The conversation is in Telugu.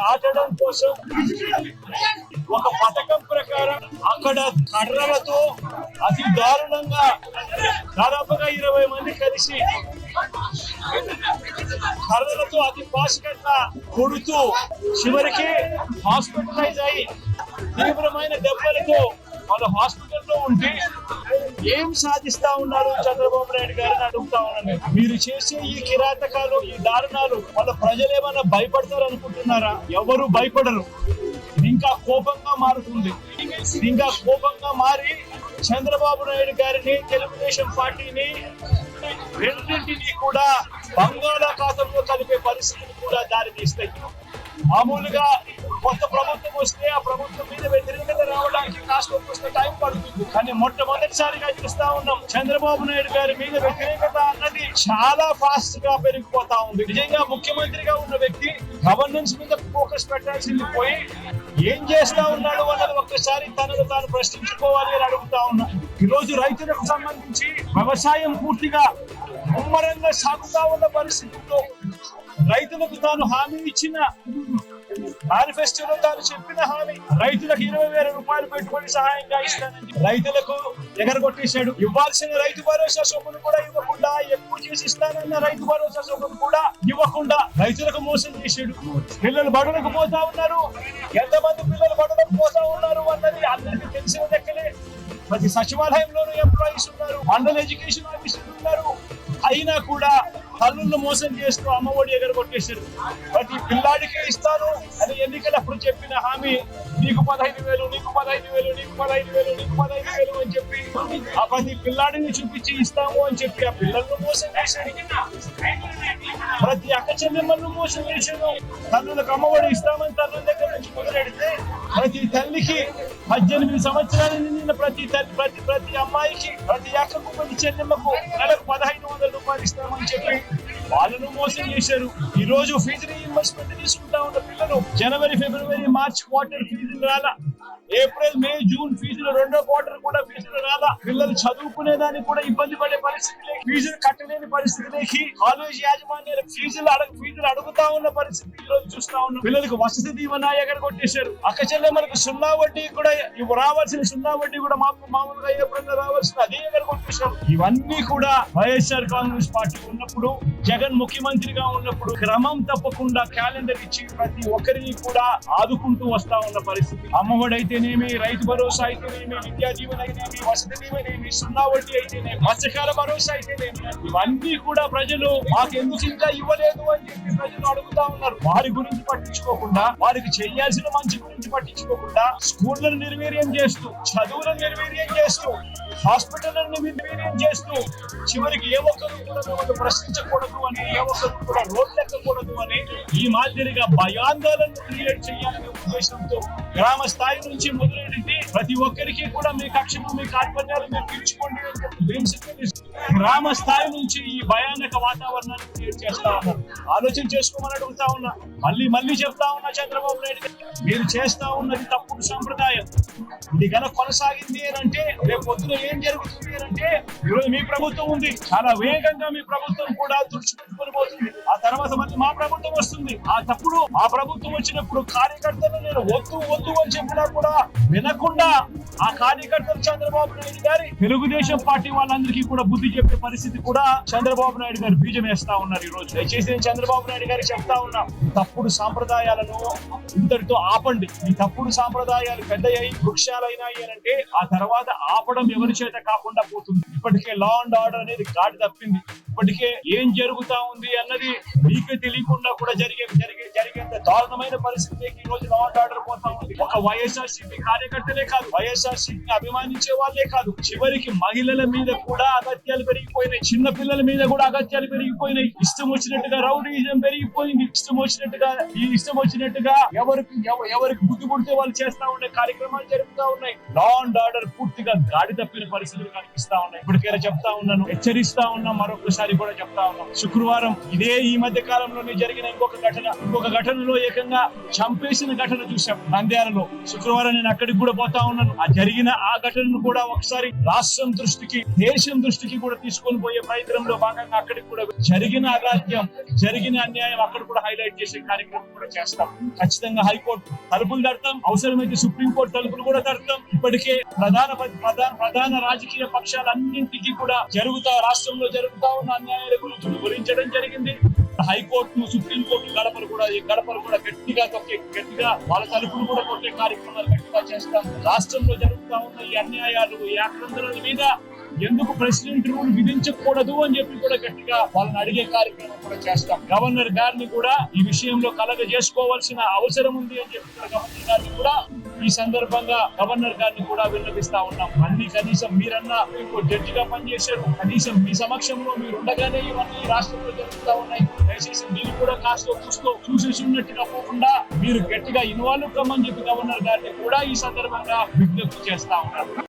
చాటడం కోసం ఒక పథకం ప్రకారం అక్కడ కర్రలతో అతి దారుణంగా దాదాపుగా ఇరవై మంది కలిసి కర్రలతో అతి పాశకంగా కొడుతూ చివరికి హాస్పిటలైజ్ అయి తీవ్రమైన దెబ్బలతో వాళ్ళ హాస్పిటల్లో ఉంటే ఏం సాధిస్తా ఉన్నారు చంద్రబాబు నాయుడు గారిని అడుగుతా ఉన్నాను మీరు చేసే ఈ కిరాతకాలు ఈ దారుణాలు వాళ్ళ ప్రజలు ఏమైనా భయపడతారు అనుకుంటున్నారా? ఎవరు భయపడరు. ఇంకా కోపంగా మారుతుంది. ఇంకా కోపంగా మారి చంద్రబాబు నాయుడు గారిని తెలుగుదేశం పార్టీని రెండింటినీ కూడా బంగాళాఖాతంలో కలిపే పరిస్థితులు కూడా దారి తీస్తాయి మామూలుగా కొత్త ప్రభుత్వం వస్తే ఆ ప్రభుత్వం మీద వ్యతిరేకత రావడానికి కాస్త కొంత టైం పడుతుంది. కానీ మొట్టమొదటిసారిగా చూస్తా ఉన్నాం చంద్రబాబు నాయుడు గారి మీద వ్యతిరేకత అన్నది చాలా ఫాస్ట్గా పెరిగిపోతా ఉంది. నిజంగా ముఖ్యమంత్రిగా ఉన్న వ్యక్తి గవర్నెన్స్ మీద ఫోకస్ పెట్టాల్సింది పోయి ఏం చేస్తా ఉన్నాడు అన్నది ఒక్కసారి తనను తాను ప్రశ్నించుకోవాలి అని అడుగుతా ఉన్నా. ఈరోజు రైతులకు సంబంధించి వ్యవసాయం పూర్తిగా ముమ్మరంగా సాగుతా ఉన్న పరిస్థితుల్లో రైతులకు తాను హామీ ఇచ్చిన మేనిఫెస్టోలో తాను చెప్పిన హామీ రైతులకు ఇరవై వేల రూపాయలు పెట్టుబడి సహాయంగా ఇస్తానని రైతులకు ఎగరగొట్టేశాడు. ఇవ్వాల్సిన రైతు భరోసా సొమ్మును కూడా ఇవ్వకుండా ఎక్కువ చేసి ఇస్తానన్న రైతు భరోసా సొమ్మును కూడా ఇవ్వకుండా రైతులకు మోసం చేశాడు. పిల్లలు బడులకు పోతా ఉన్నారు. ఎంతమంది పిల్లలు బడులకు పోతా ఉన్నారు అన్నది అందరికీ తెలిసిన లెక్కలే. ప్రతి సచివాలయంలోనూ ఎంప్లాయీస్ ఉన్నారు మండల ఎడ్యుకేషన్ ఆఫీసర్లు ఉన్నారు. అయినా కూడా తల్లులను మోసం చేస్తూ అమ్మఒడి ఎగరగొట్టేశారు. ప్రతి పిల్లాడికి ఇస్తాను అని ఎన్నికలప్పుడు చెప్పిన హామీ నీకు పదహైదు వేలు నీకు పదహైదు వేలు నీకు పదహైదు వేలు నీకు పదహైదు వేలు అని చెప్పి ఆ ప్రతి పిల్లాడిని చూపించి ఇస్తాము అని చెప్పి ఆ పిల్లలను మోసం చేశాడు. ప్రతి అక్క చెల్లెమ్మలను మోసం చేశాడు. తల్లులకు అమ్మఒడి ఇస్తామని తల్లుల దగ్గర నుంచి మొదలెడితే ప్రతి తల్లికి పద్దెనిమిది సంవత్సరాల నిండిన ప్రతి తల్లి ప్రతి ప్రతి అమ్మాయికి ప్రతి అక్కకు ప్రతి చెల్లెమ్మకు నెలకు పదహైదు అని చెప్పి వాళ్ళను మోసం చేశారు. ఈ రోజు ఫీజు రీఇంబర్స్మెంట్ తీసుకుంటా ఉన్న పిల్లలు జనవరి ఫిబ్రవరి మార్చ్ క్వార్టర్ ఫీజులు రాలా. ఏప్రిల్ మే జూన్ ఫీజులు రెండో క్వార్టర్ కూడా ఫీజులు రాదా పిల్లలు చదువుకునే దానికి కూడా ఇబ్బంది పడే పరిస్థితి ఫీజులు కట్టలేని పరిస్థితిలోకి కాలేజ్ యాజమాన్యాలు ఫీజులు అడగ ఫీజులు అడుగుతా ఉన్న పరిస్థితి ఈ రోజు చూస్తా ఉన్నాం. పిల్లలకు వసతి దీవెన కొట్టేశారు. అక్క మనకు సున్నా వడ్డీ కూడా ఇవ్వ రావాల్సిన సున్నా వడ్డీ కూడా మాకు మామూలుగా ఏప్రిల్ రావాల్సిన అదే ఎగరగొట్టేశారు ఇవన్నీ కూడా వైఎస్ఆర్ కాంగ్రెస్ పార్టీ ఉన్నప్పుడు జగన్ ముఖ్యమంత్రిగా ఉన్నప్పుడు క్రమం తప్పకుండా క్యాలెండర్ ఇచ్చి ప్రతి ఒక్కరిని కూడా ఆదుకుంటూ వస్తా ఉన్న పరిస్థితి. అమ్మఒడైతేనే అయితేనేమి రైతు భరోసా అయితేనేమి విద్యా జీవన అయితేనేమి వసతి దీవెనేమి సున్నా వడ్డీ అయితేనేమి మత్స్యకాల భరోసా అయితేనేమి ఇవన్నీ కూడా ప్రజలు మాకు ఎందుకు ఇంకా ఇవ్వలేదు అని చెప్పి ప్రజలు అడుగుతా ఉన్నారు. వారి గురించి పట్టించుకోకుండా వారికి చేయాల్సిన మంచి గురించి పట్టించుకోకుండా స్కూళ్ళను నిర్వీర్యం చేస్తూ చదువులను నిర్వీర్యం చేస్తూ హాస్పిటల్ని నిర్వీర్యం చేస్తూ చివరికి ఏ ఒక్కరు కూడా ప్రశ్నించకూడదు అని ఏ ఒక్కరు కూడా రోడ్లెక్కకూడదు అని ఈ మాదిరిగా భయాందోళన క్రియేట్ చేయాలనే ఉద్దేశంతో గ్రామ స్థాయి నుంచి మొదలెట్టి ప్రతి ఒక్కరికి కూడా మీ కక్షలు మీ కార్పణ్యాలు మీరు పిలుచుకోండి అని చెప్పి గ్రామ స్థాయి నుంచి ఈ భయానక వాతావరణాన్ని క్రియేట్ చేస్తా ఉన్నారు ఆలోచన చేసుకోమని అడుగుతా ఉన్నా. మళ్ళీ మళ్ళీ చెప్తా ఉన్నా చంద్రబాబు నాయుడు మీరు చేస్తా ఉన్నది తప్పుడు సంప్రదాయం. ఇది గల కొనసాగింది అంటే రేపు పొద్దున ఏం జరుగుతుంది అని అంటే ఈరోజు మీ ప్రభుత్వం ఉంది. చాలా వేగంగా మీ ప్రభుత్వం కూడా తుడిచిపెట్టుకొని పోతుంది. ఆ తర్వాత మళ్ళీ మా ప్రభుత్వం వస్తుంది. ఆ తప్పుడు ఆ ప్రభుత్వం వచ్చినప్పుడు కార్యకర్తలు నేను వద్దు వద్దు అని చెప్పినా కూడా వినకుండా ఆ కార్యకర్తలు చంద్రబాబు నాయుడు గారి తెలుగుదేశం పార్టీ వాళ్ళందరికీ కూడా బుద్ధి చెప్పే పరిస్థితి కూడా చంద్రబాబు నాయుడు గారు బీజం వేస్తా ఉన్నారు ఈ రోజు. దయచేసి నేను చంద్రబాబు నాయుడు గారికి చెప్తా ఉన్నా తప్పుడు సాంప్రదాయాలను ఇంతటితో ఆపండి. ఈ తప్పుడు సాంప్రదాయాలు పెద్దయ్యాయి వృక్షాలైనాయి అని అంటే ఆ తర్వాత ఆపడం ఎవరి చేత కాకుండా పోతుంది. ఇప్పటికే లా అండ్ ఆర్డర్ అనేది గాడి తప్పింది. ఇప్పటికే ఏం జరుగుతా ఉంది అన్నది మీకే తెలియకుండా కూడా జరిగే జరిగే జరిగేంత దారుణమైన పరిస్థితికి ఈ రోజు లా అండ్ ఆర్డర్ పోతా ఉంది ఒక వైఎస్ఆర్ సిపి కార్యకర్తలే కాదు వైఎస్ఆర్ సిపిని అభిమానించే వాళ్ళే కాదు. చివరికి మహిళల మీద కూడా అగత్యాలు పెరిగిపోయినాయి. చిన్న పిల్లల మీద కూడా అగత్యాలు పెరిగిపోయినాయి. ఇష్టం వచ్చినట్టుగా రౌడీజం పెరిగిపోయింది. ఇష్టం వచ్చినట్టుగా ఈ ఇష్టం వచ్చినట్టుగా ఎవరికి ఎవరికి బుద్ధి పుడితే వాళ్ళు చేస్తా ఉండే కార్యక్రమాలు జరుగుతా ఉన్నాయి. లా అండ్ ఆర్డర్ పూర్తిగా గాడి తప్పిన పరిస్థితులు కనిపిస్తా ఉన్నాయి. ఇప్పటికైనా చెప్తా ఉన్నాను. హెచ్చరిస్తా ఉన్నా. మరొకసారి కూడా చెప్తా ఉన్నాం శుక్రవారం ఇదే ఈ మధ్య కాలంలోనే జరిగిన ఇంకొక ఘటన ఇంకొక ఘటనలో ఏకంగా చంపేసిన ఘటన చూసాం నంద్యాలలో. శుక్రవారం నేను అక్కడికి కూడా పోతా ఉన్నాను. ఆ జరిగిన ఆ ఘటనను కూడా ఒకసారి రాష్ట్రం దృష్టికి దేశం దృష్టికి కూడా తీసుకొని పోయే ప్రయత్నంలో భాగంగా అక్కడికి కూడా జరిగిన అగాధ్యం జరిగిన అన్యాయం అక్కడ కూడా హైలైట్ చేసే కార్యక్రమం కూడా చేస్తాం. ఖచ్చితంగా హైకోర్టు తలుపులు తడతాం. అవసరమైతే సుప్రీంకోర్టు తలుపులు కూడా తడతాం. ఇప్పటికే ప్రధాన ప్రధాన ప్రధాన రాజకీయ పక్షాలన్నింటికీ కూడా జరుగుతా రాష్ట్రంలో జరుగుతా ఉన్న అన్యాయాల గురించి వివరించడం జరిగింది. హైకోర్టు సుప్రీంకోర్టు గడపలు కూడా ఈ గడపలు కూడా గట్టిగా తొక్కి గట్టిగా వాళ్ళ తలుపులు కూడా కొట్టే కార్యక్రమాలు గట్టిగా చేస్తాం రాష్ట్రంలో జరుగుతా ఉన్న ఈ అన్యాయాలు ఈ ఆక్రందనల మీద ఎందుకు ప్రెసిడెంట్ రూల్ విధించకూడదు అని చెప్పి కూడా గట్టిగా వాళ్ళని అడిగే కార్యక్రమం కూడా చేస్తాం. గవర్నర్ గారిని కూడా ఈ విషయంలో కలగ చేసుకోవాల్సిన అవసరం ఉంది అని చెప్పి గవర్నర్ గారిని కూడా ఈ సందర్భంగా గవర్నర్ గారిని కూడా విన్నపిస్తా ఉన్నాం. మళ్ళీ కనీసం మీరన్నా ఇంకో జడ్జిగా పనిచేశారు. కనీసం మీ సమక్షంలో మీరు ఉండగానే ఇవన్నీ రాష్ట్రంలో జరుగుతా ఉన్నాయి. దయచేసి మీరు కూడా కాస్త చూస్తూ చూసేసి ఉన్నట్టుగా పోకుండా మీరు గట్టిగా ఇన్వాల్వ్ కమ్మని చెప్పి గవర్నర్ గారిని కూడా ఈ సందర్భంగా విజ్ఞప్తి చేస్తా ఉన్నారు